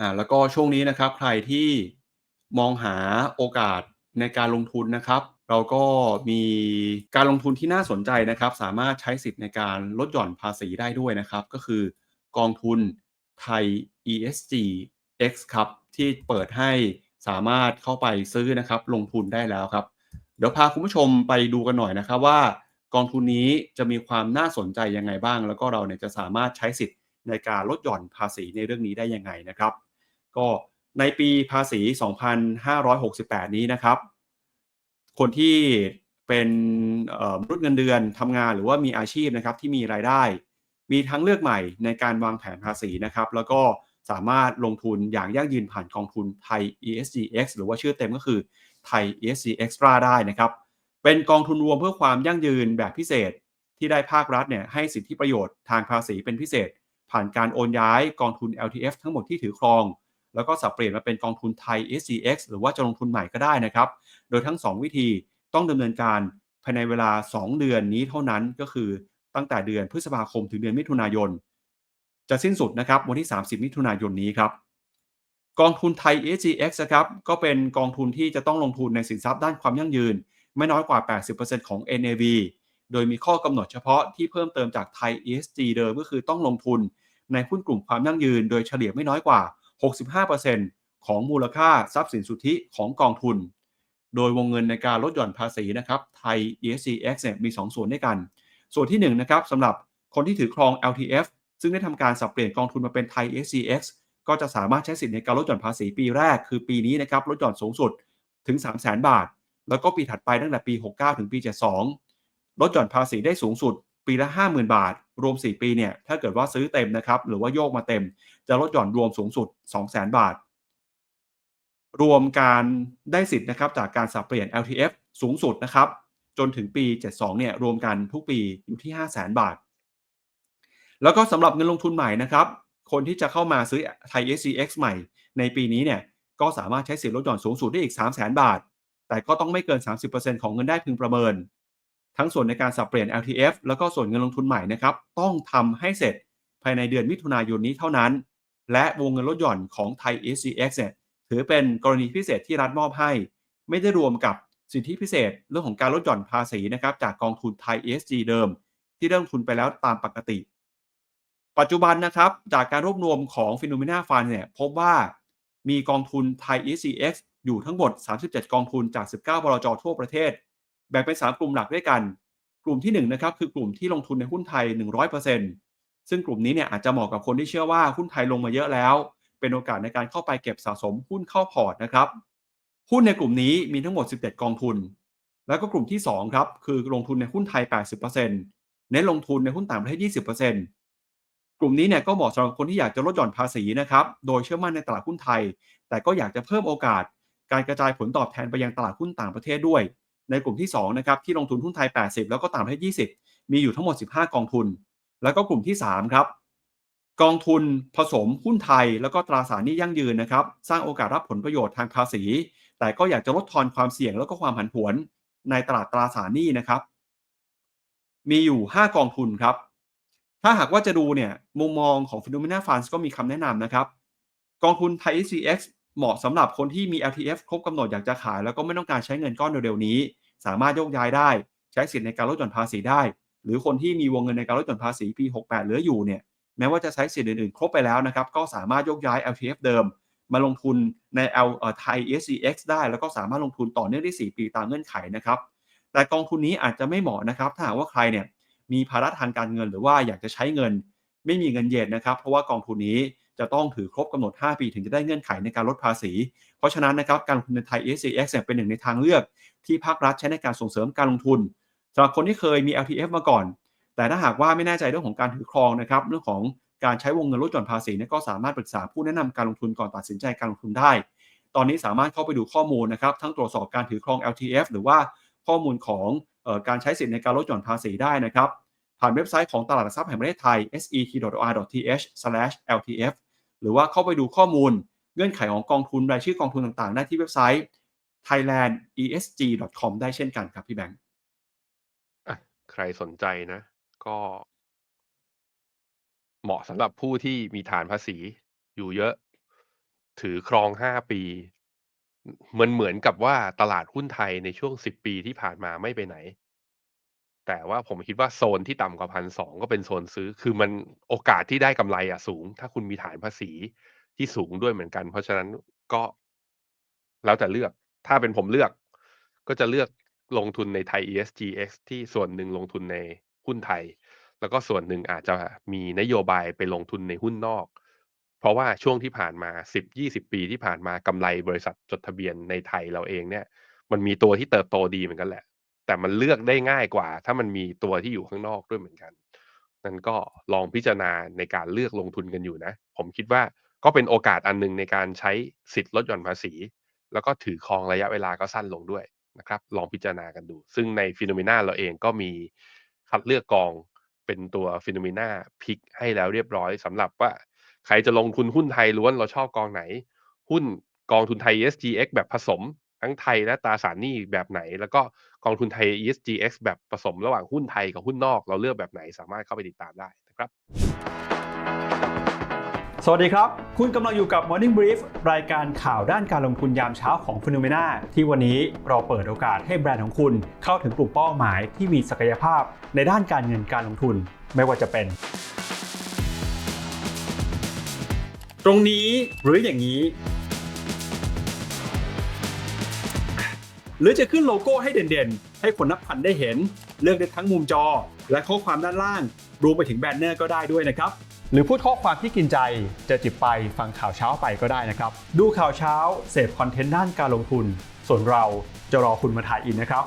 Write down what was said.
อ่าแล้วก็ช่วงนี้นะครับใครที่มองหาโอกาสในการลงทุนนะครับ เราก็มีการลงทุนที่น่าสนใจนะครับ สามารถใช้สิทธิ์ในการลดหย่อนภาษีได้ด้วยนะครับ ก็คือกองทุนไทย ESG X ครับที่เปิดให้สามารถเข้าไปซื้อนะครับ ลงทุนได้แล้วครับ เดี๋ยวพาคุณผู้ชมไปดูกันหน่อยนะครับว่ากองทุนนี้จะมีความน่าสนใจยังไงบ้าง แล้วก็เราเนี่ยจะสามารถใช้สิทธิ์ในการลดหย่อนภาษีในเรื่องนี้ได้ยังไงนะครับ ก็ในปีภาษี 2568 นี้นะครับ คนที่เป็นมนุษย์เงินเดือนทำงานหรือว่ามีอาชีพนะครับที่มีรายได้ มีทั้งเลือกใหม่ในการวางแผนภาษีนะครับ แล้วก็สามารถลงทุนอย่างยั่งยืนผ่านกองทุนไทย ESGX หรือว่าชื่อเต็มก็คือไทย ESG Extra ได้นะครับ เป็นกองทุนรวมเพื่อความยั่งยืนแบบพิเศษที่ได้ภาครัฐเนี่ยให้สิทธิประโยชน์ทางภาษีเป็นพิเศษ ผ่านการโอนย้ายกองทุน LTF ทั้งหมดที่ถือครอง แล้วก็สับเปลี่ยนมาเป็นกองทุนไทย SGX หรือว่าจะลงทุนใหม่ก็ได้นะครับ โดยทั้ง 2 วิธีต้องดำเนินการภายในเวลา 2 เดือนนี้เท่านั้นก็คือตั้งแต่เดือนพฤษภาคมถึงเดือนมิถุนายน จะสิ้นสุดนะครับวันที่ 30 มิถุนายนนี้ครับกองทุนไทย SGX นะครับก็เป็นกองทุนที่จะต้องลงทุนในสินทรัพย์ด้านความยั่งยืน ไม่น้อยกว่า 80%ของ NAV โดยมีข้อกำหนดเฉพาะที่เพิ่มเติมจากไทย ESG เดิมก็คือต้องลงทุนในหุ้นกลุ่มความยั่งยืน โดยเฉลี่ยไม่น้อยกว่า 65%ของมูลค่าทรัพย์สินสุทธิของกองทุน โดยวงเงินในการลดหย่อนภาษีนะครับไทย ESGX เนี่ยมี 2 ส่วนด้วยกัน ส่วนที่1นะครับสำหรับคนที่ถือครอง LTF ซึ่งได้ทำการสับเปลี่ยนกองทุนมาเป็นไทย SCX ก็จะสามารถใช้สิทธิ์ในการลดหย่อนภาษีปีแรก คือปีนี้นะครับลดหย่อนสูงสุดถึง 3 0 0 0 0 0 บาท แล้วก็ปีถัดไปตั้งแต่ปี 69 ถึงปี 72 ลดหย่อนภาษีได้สูงสุด ปีละ 50,000 บาท รวม 4 ปีเนี่ยถ้าเกิดว่าซื้อเต็มนะครับหรือว่าโยกมาเต็ม จะลดหย่อนรวมสูงสุด 200,000 บาท รวมการได้สิทธิ์นะครับจากการสับเปลี่ยน LTF สูงสุดนะครับจนถึงปี 72 เนี่ยรวมกันทุกปีอยู่ที่ 500,000 บาท แล้วก็สำหรับเงินลงทุนใหม่นะครับคนที่จะเข้ามาซื้อไทย SCX ใหม่ในปีนี้เนี่ยก็สามารถใช้สิทธิลดหย่อนสูงสุดได้อีก 300,000 บาท แต่ก็ต้องไม่เกิน 30%ของเงินได้พึงประเมิน ทั้งส่วนในการสับเปลี่ยน LTF แล้วก็ส่วนเงินลงทุนใหม่นะครับ ต้องทำให้เสร็จภายในเดือนมิถุนายนนี้เท่านั้น และวงเงินลดหย่อนของไทย SCX เนี่ยถือเป็นกรณีพิเศษที่รัฐมอบให้ ไม่ได้รวมกับสิทธิพิเศษเรื่องของการลดหย่อนภาษีนะครับจากกองทุนไทย ESG เดิม ที่เริ่มทุนไปแล้วตามปกติ ปัจจุบันนะครับ จากการรวบรวมของ p h e n o m e n a Fund เนี่ยพบว่ามีกองทุนไทย ESGX อยู่ทั้งหมด 37 กองทุนจาก 19 บลจทั่วประเทศ แบ่งเป็น3กลุ่มหลักด้วยกัน กลุ่มที่1นะครับคือกลุ่มที่ลงทุนในหุ้นไทย 100%ซึ่งกลุ่มนี้เนี่ยอาจจะเหมาะกับคนที่เชื่อว่าหุ้นไทยลงมาเยอะแล้ว เป็นโอกาสในการเข้าไปเก็บสะสมหุ้นเข้าพอร์ตนะครับหุ้นในกลุ่มนี้มีทั้งหมด 17 กองทุน แล้วก็กลุ่มที่2ครับคือลงทุนในหุ้นไทย 80%เน้นลงทุนในหุ้นต่างประเทศ 20%กลุ่มนี้เนี่ยก็เหมาะสำหรับคนที่อยากจะลดหย่อนภาษีนะครับ โดยเชื่อมั่นในตลาดหุ้นไทย แต่ก็อยากจะเพิ่มโอกาส การกระจายผลตอบแทนไปยังตลาดหุ้นต่างประเทศด้วย ในกลุ่มที่2นะครับที่ลงทุนหุ้นไทย 80 แล้วก็ต่างประเทศ 20 มีอยู่ทั้งหมด 15 กองทุน แล้วก็กลุ่มที่3ครับกองทุนผสมหุ้นไทย แล้วก็ตราสารหนี้ยั่งยืนนะครับสร้างโอกาสรับผลประโยชน์ทางภาษี แต่ก็อยากจะลดทอนความเสี่ยงแล้วก็ความผันผวนในตลาดตราสารหนี้นะครับ มีอยู่ 5 กองทุนครับ ถ้าหากว่าจะดูเนี่ยมุมมองของ Phenomena Funds ก็มีคำแนะนำนะครับ กองทุนไทย SCX เหมาะสำหรับคนที่มี LTF ครบกำหนดอยากจะขาย แล้วก็ไม่ต้องการใช้เงินก้อนเร็วๆนี้ สามารถโยกย้ายได้ ใช้สิทธิ์ในการลดหย่อนภาษีได้ หรือคนที่มีวงเงินในการลดหย่อนภาษีปี 68 เหลืออยู่เนี่ยแม้ว่าจะใช้สิทธิ์อื่นๆ ครบไปแล้วนะครับก็สามารถโยกย้าย LTF เดิม มาลงทุนใน L ไทย SCX ได้ แล้วก็สามารถลงทุนต่อเนื่องได้ 4 ปีตามเงื่อนไขนะครับแต่กองทุนนี้อาจจะไม่เหมาะนะครับ ถ้าหากว่าใครเนี่ยมีภาระทางการเงินหรือว่าอยากจะใช้เงิน ไม่มีเงินเย็นนะครับ เพราะว่ากองทุนนี้ จะต้องถือครบกำหนด 5 ปีถึงจะได้เงื่อนไขในการลดภาษี เพราะฉะนั้นนะครับการลงทุนในไทย SCX เป็นหนึ่งในทางเลือก ที่ภาครัฐใช้ในการส่งเสริมการลงทุนสำหรับคนที่เคยมี LTF มาก่อน แต่ถ้าหากว่าไม่แน่ใจเรื่องของการถือครองนะครับเรื่องของการใช้วงเงินลดหย่อนภาษีก็สามารถปรึกษาผู้แนะนำการลงทุนก่อนตัดสินใจการลงทุนได้ ตอนนี้สามารถเข้าไปดูข้อมูลนะครับทั้งตรวจสอบการถือครอง LTF หรือว่าข้อมูลของออการใช้สิทธิในการลดหย่อนภาษีได้นะครับผ่านเว็บไซต์ของตลาดหลักทรัพย์แห่งประเทศไทย set.or.th/ltf หรือว่าเข้าไปดูข้อมูลเงื่อนไขของกองทุนรายชื่อกองทุนต่างๆ ได้ที่เว็บไซต์ thailandesg.com ได้เช่นกันครับพี่แบงค์ใครสนใจนะ ก็ เหมาะสำหรับผู้ที่มีฐานภาษีอยู่เยอะ ถือครอง5ปีมือนเหมือนกับว่าตลาดหุ้นไทยในช่วง10ปีที่ผ่านมาไม่ไปไหน แต่ว่าผมคิดว่าโซนที่ต่ำกว่า1,200ก็เป็นโซนซื้อ คือมันโอกาสที่ได้กำไรอะสูง ถ้าคุณมีฐานภาษีที่สูงด้วยเหมือนกัน เพราะฉะนั้นก็แล้วแต่เลือก ถ้าเป็นผมเลือก ก็จะเลือกลงทุนในไทย ESGX ที่ส่วนหนึ่งลงทุนในหุ้นไทย แล้วก็ส่วนหนึ่งอาจจะมีนโยบายไปลงทุนในหุ้นนอก เพราะว่าช่วงที่ผ่านมา10-20 ปีที่ผ่านมากำไรบริษัทจดทะเบียนในไทยเราเองเนี่ย มันมีตัวที่เติบโตดีเหมือนกันแหละ แต่มันเลือกได้ง่ายกว่า ถ้ามันมีตัวที่อยู่ข้างนอกด้วยเหมือนกัน นั้นก็ลองพิจารณาในการเลือกลงทุนกันอยู่นะ ผมคิดว่าก็เป็นโอกาสอันหนึ่งในการใช้สิทธิ์ลดหย่อนภาษี แล้วก็ถือครองระยะเวลาก็สั้นลงด้วยนะครับ ลองพิจารณากันดู ซึ่งใน Phenomena เราเองก็มีคัดเลือกกองเป็นตัว Phenomena Pick ให้แล้วเรียบร้อยสำหรับว่าใครจะลงทุนหุ้นไทยล้วนเราชอบกองไหน หุ้นกองทุนไทย ESGX แบบผสม ทั้งไทยและตราสารหนี้แบบไหน แล้วก็กองทุนไทย ESGX แบบผสมระหว่างหุ้นไทยกับหุ้นนอก เราเลือกแบบไหนสามารถเข้าไปติดตามได้นะครับ สวัสดีครับ คุณกำลังอยู่กับ Morning Brief รายการข่าวด้านการลงทุนยามเช้าของ p h e n o m e n a ที่วันนี้เราเปิดโอกาสให้แบรนด์ของคุณเข้าถึงกลุ่มเป้าหมายที่มีศักยภาพในด้านการเงินการลงทุนไม่ว่าจะเป็น ตรงนี้หรืออย่างนี้ หรือจะขึ้นโลโก้ให้เด่นๆ ให้คนนับพันได้เห็น เลือกได้ทั้งมุมจอ และข้อความด้านล่าง รวมไปถึงแบนเนอร์ก็ได้ด้วยนะครับ หรือพูดข้อความที่กินใจจะจิบไปฟังข่าวเช้าไปก็ได้นะครับ ดูข่าวเช้าเสพคอนเทนต์ด้านการลงทุน ส่วนเราจะรอคุณมาถ่ายอินนะครับ